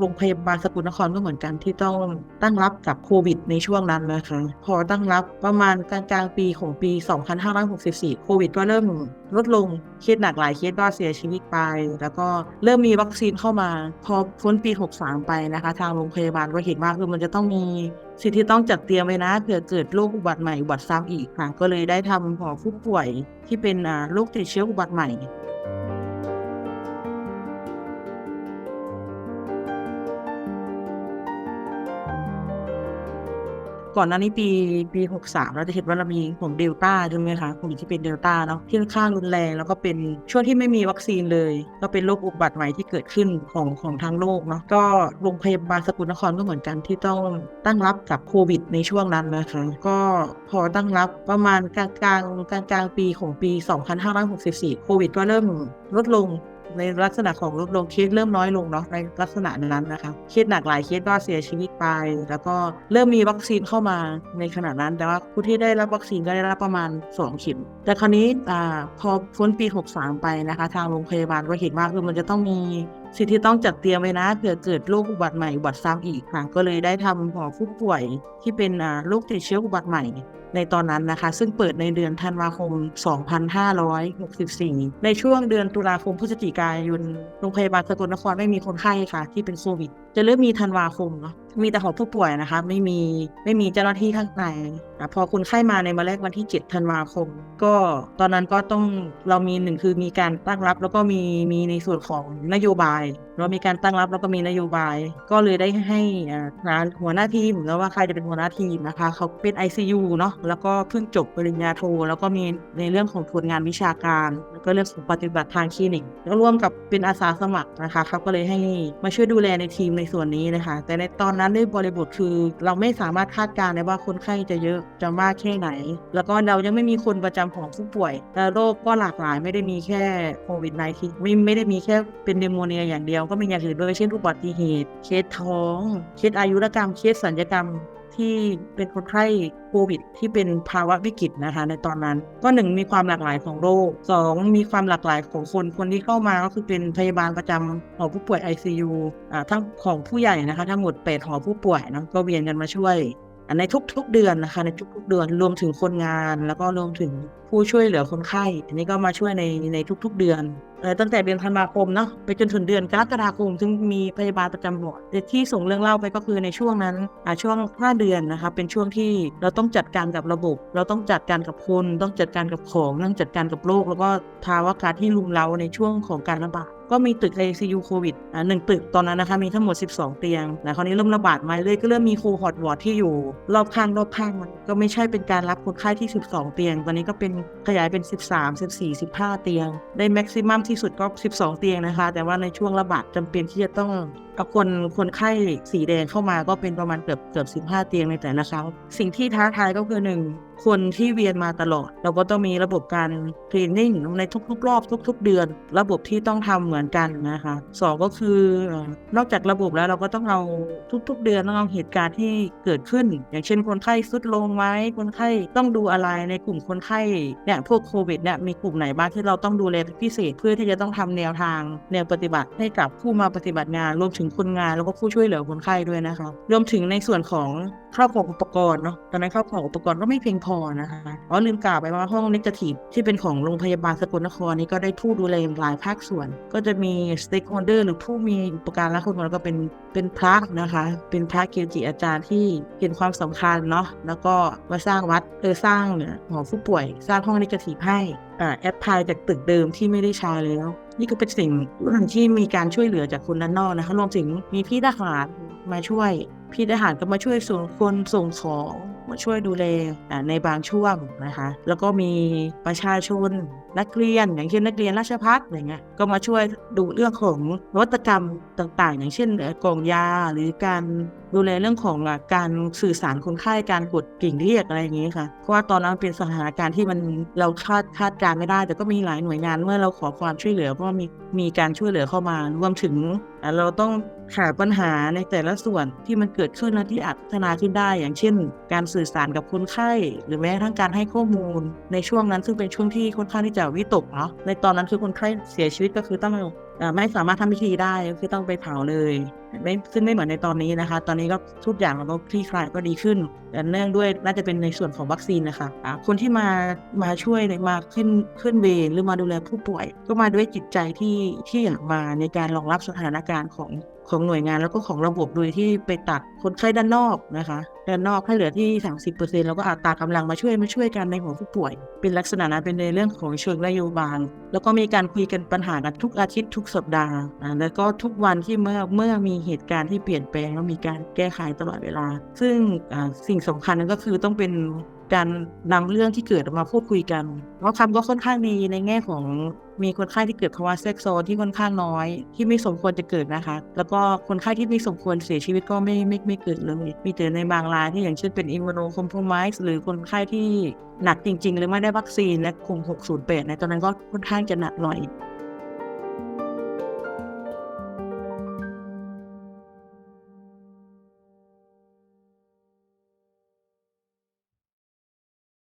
โรงพยาบาลสกลนครก็เหมือนกันที่ต้องตั้งรับกับโควิดในช่วงนั้นนะคะพอตั้งรับประมาณกลางกลางปีของปี 2564 โควิดก็เริ่มลดลงเคสหนักหลายเคสก็เสียชีวิตไป แล้วก็เริ่มมีวัคซีนเข้ามา พอพ้นปี 63 ไปนะคะ ทางโรงพยาบาลก็เห็นว่าคือมันจะต้องมีสิ่งที่ต้องจัดเตรียมไว้นะเผื่อเกิดโรคอุบัติใหม่อุบัติซ้ำอีกค่ะ ก็เลยได้ทำหอผู้ป่วยที่เป็นโรคติดเชื้ออุบัติใหม่ ก่อนหน้านี้ปีปี63เราจะเห็นว่าเรามีของเดลต้าใช่ไหมคะกลุ่มที่เป็นเดลต้าเนาะที่ค่อนข้างรุนแรง แล้วก็เป็นช่วงที่ไม่มีวัคซีนเลย ก็เป็นโรคอุบัติใหม่ที่เกิดขึ้นของของทางโลกเนาะก็โรงพยาบาลสกลนครก็เหมือนกันที่ต้องตั้งรับกับโควิด ในช่วงนั้นนะคะก็พอตั้งรับประมาณกลางกลางกลางกลางปีของปี 2564 โควิดก็เริ่มลดลง ในลักษณะของลดลงเคสเริ่มน้อยลงเนาะในลักษณะนั้นนะคะเคสหนักหลายเคสก็เสียชีวิตไป แล้วก็เริ่มมีวัคซีนเข้ามาในขณะนั้น แต่ว่าผู้ที่ได้รับวัคซีนก็ได้รับประมาณ 2 เข็ม แต่คราวนี้อ่าพอพ้นปี 63 ไปนะคะ ทางโรงพยาบาลก็เห็นว่าคือมันจะต้องมีสิ่งที่ต้องจัดเตรียมไว้นะเผื่อเกิดโรคอุบัติใหม่อุบัติซ้ำอีกค่ะก็เลยได้ทำหอผู้ป่วยที่เป็นอ่าโรคติดเชื้ออุบัติใหม่ในตอนนั้นนะคะ ซึ่งเปิดในเดือนธันวาคม 2564 ในช่วงเดือนตุลาคมพฤศจิกายนโรงพยาบาลสกลนครไม่มีคนไข้ค่ะ ที่เป็นโควิด จะเริ่มมีธันวาคมเนาะมีแต่ของผู้ป่วยนะคะ ไม่มีไม่มีเจ้าหน้าที่ข้างในนะพอคนไข้มาในมาแรกวันที่ 7 ธันวาคม ก็ตอนนั้นก็ต้องเรามีหนึ่งคือมีการตั้งรับ แล้วก็มีมีในส่วนของนโยบาย เรามีการตั้งรับแล้วก็มีนโยบาย ก็เลยได้ให้อ่าทางหัวหน้าทีมแล้วว่าใครจะเป็นหัวหน้าทีมนะคะ เขาเป็น ICU เนาะแล้วก็เพิ่งจบปริญญาโท แล้วก็มีในเรื่องของผลงานวิชาการ แล้วก็เรื่องของปฏิบัติทางคลินิกแล้วร่วมกับเป็นอาสาสมัครนะคะเขาก็เลยให้มาช่วยดูแลในทีมในส่วนนี้นะคะ แต่ในตอนนั้นด้วยบริบทคือ เราไม่สามารถคาดการณ์ได้ว่าคนไข้จะเยอะจะมากแค่ไหน แล้วก็เรายังไม่มีคนประจำของผู้ป่วยและโรคก็หลากหลายไม่ได้มีแค่โควิด -19 ไม่ไม่ได้มีแค่เป็นเดโมเนียอย่างเดียวก็มีอย่างอื่นด้วยเช่นอุบัติเหตุเคสท้องเคสอายุรกรรมเคสสัญญกรรม ที่เป็นคนไข้โควิด ที่เป็นภาวะวิกฤตนะคะ ในตอนนั้น ก็หนึ่งมีความหลากหลายของโรคสองมีความหลากหลายของคนคนที่เข้ามาก็คือเป็นพยาบาลประจำหอผู้ป่วย ICU อ่าทั้งของผู้ใหญ่นะคะ ทั้งหมดแปดหอผู้ป่วยนอะก็เวียนกันมาช่วย ในทุกๆเดือนนะคะ ในทุกๆเดือนรวมถึงคนงาน แล้วก็รวมถึงผู้ช่วยเหลือคนไข้ อันนี้ก็มาช่วยในในทุก ๆ เดือนตั้งแต่เดือนธันวาคมเนาะไปจนถึงเดือนกรกฎาคมซึ่งมีพยาบาลประจำวอร์ดที่ส่งเรื่องเล่าไปก็คือในช่วงนั้นช่วง 5 เดือนนะคะเป็นช่วงที่เราต้องจัดการกับระบบ เราต้องจัดการกับคน ต้องจัดการกับของต้องจัดการกับโรคแล้วก็ภาวะการที่รุมเราในช่วงของการระบาด ก็มีตึก ICU โควิดอ่าหนึ่งตึกตอนนั้นนะคะมีทั้งหมด 12 เตียงแต่คราวนี้เริ่มระบาดมาเรื่อยก็เริ่มมีโคฮอตวอร์ดที่อยู่ รอบข้างรอบข้างมันก็ไม่ใช่เป็นการรับคนไข้ที่ 12 เตียง ตอนนี้ก็เป็นขยายเป็น 13 14 15 เตียง ได้แม็กซิมัมที่สุดก็ 12 เตียงนะคะ แต่ว่าในช่วงระบาดจำเป็นที่จะต้อง เอาคนคนไข้สีแดงเข้ามาก็เป็นประมาณเกือบเกือบ15เตียงในแต่ละครั้งสิ่งที่ท้าทายก็คือหนึ่งคนที่เวียนมาตลอด เราก็ต้องมีระบบการคลีนนิ่งในทุกๆ รอบทุก ๆ เดือน ระบบที่ต้องทำเหมือนกันนะคะสองก็คือนอกจากระบบแล้วเราก็ต้องเอาทุก ๆ เดือนต้องเอาเหตุการณ์ที่เกิดขึ้น อย่างเช่นคนไข้สุดลงไหมคนไข้ต้องดูอะไรในกลุ่มคนไข้เนี่ยพวกโควิดเนี่ยมีกลุ่มไหนบ้างที่เราต้องดูแลพิเศษเพื่อที่จะต้องทำแนวทางแนวปฏิบัติให้กับผู้มาปฏิบัติงานรวมถึงคนงานแล้วก็ผู้ช่วยเหลือคนไข้ด้วยนะคะ รวมถึงในส่วนของข้าวของอุปกรณ์เนาะตอนนั้นข้าวของอุปกรณ์ก็ไม่เพียงพอนะคะอ๋อลืมกล่าวไปว่าห้องนิกทีฟที่เป็นของโรงพยาบาลสกลนครนี่ก็ได้ผู้ดูแลหลายภาคส่วน ก็จะมีสเต็กโฮเดอร์หรือผู้มีอุปการะคุณแล้วก็เป็นเป็นพระนะคะ เป็นพระเกจิอาจารย์ที่เห็นความสำคัญเนาะแล้วก็มาสร้างวัดเออสร้างหอผู้ป่วย สร้างห้องนิกทีฟให้อ่าแอดพลายจากตึกเดิมที่ไม่ได้ใช้แล้ว นี่ก็เป็นสิ่งที่มีการช่วยเหลือจากคนด้านนอกนะคะรวมถึงมีพี่ทหารมาช่วย พี่ทหารก็มาช่วยส่งคนส่งของ มาช่วยดูแลในบางช่วงนะคะแล้วก็มีประชาชนนักเรียน อย่างเช่นนักเรียนราชพัฒอะไรเงี้ยก็มาช่วยดูเรื่องของนวัตกรรมต่างๆ อย่างเช่นกล่องยาหรือการดูแลเรื่องของการสื่อสารคนไข้การกดกิ่งเรียกอะไรอย่างเงี้ยค่ะเพราะว่าตอนนั้นเป็นสถานการณ์ที่มันเราคาดคาดการไม่ได้ แต่ก็มีหลายหน่วยงานเมื่อเราขอความช่วยเหลือก็มีมีการช่วยเหลือเข้ามารวมถึง เราต้องหาปัญหาในแต่ละส่วนที่มันเกิดขึ้นและที่อาจพัฒนาขึ้นได้ อย่างเช่น การสื่อสารกับคนไข้ หรือแม้กระทั่งการให้ข้อมูล ในช่วงนั้นซึ่งเป็นช่วงที่ค่อนข้างที่จะวิตกเนาะในตอนนั้นคือคนไข้เสียชีวิตก็คือต้องไม่สามารถทำพิธีได้ก็คือต้องไปเผาเลย ไม่ซึ่งไม่เหมือนในตอนนี้นะคะ ตอนนี้ก็ทุกอย่างมันก็คลี่คลายก็ดีขึ้นแต่เนื่องด้วยน่าจะเป็นในส่วนของวัคซีนนะคะคนที่มามาช่วยเนี่ยมาขึ้นขึ้นเวรหรือมาดูแลผู้ป่วย ก็มาด้วยจิตใจที่ที่อยากมาในการรองรับสถานการณ์ของของหน่วยงานแล้วก็ของระบบโดยที่ไปตัดคนไข้ด้านนอกนะคะด้านนอกให้เหลือที่ 30%แล้วก็อัตากำลังมาช่วยมาช่วยกันในหัวผู้ป่วย เป็นลักษณะนั้นเป็นในเรื่องของเชิงนโยบายแล้วก็มีการคุยกันปัญหากันทุกอาทิตย์ทุกสัปดาห์แล้วก็ทุกวันที่เมื่อเมื่อมีเหตุการณ์ที่เปลี่ยนแปลงแล้วมีการแก้ไขตลอดเวลา ซึ่งสิ่งสำคัญนั่นก็คือต้องเป็นการนำเรื่องที่เกิดมาพูดคุยกันเพราะคำก็ค่อนข้างดีในแง่ของมีคนไข้ที่เกิดภาวะแทรกซ้อนที่ค่อนข้างน้อย ที่ไม่สมควรจะเกิดนะคะ แล้วก็คนไข้ที่ไม่สมควรเสียชีวิตก็ไม่ไม่ไม่เกิดเลยมีแต่ในบางรายที่อย่างเช่นเป็นอิมมูโนคอมโพมิสหรือคนไข้ที่หนักจริงๆหรือไม่ได้วัคซีนและกลุ่ม608ในตอนนั้นก็ค่อนข้างจะหนักหน่อย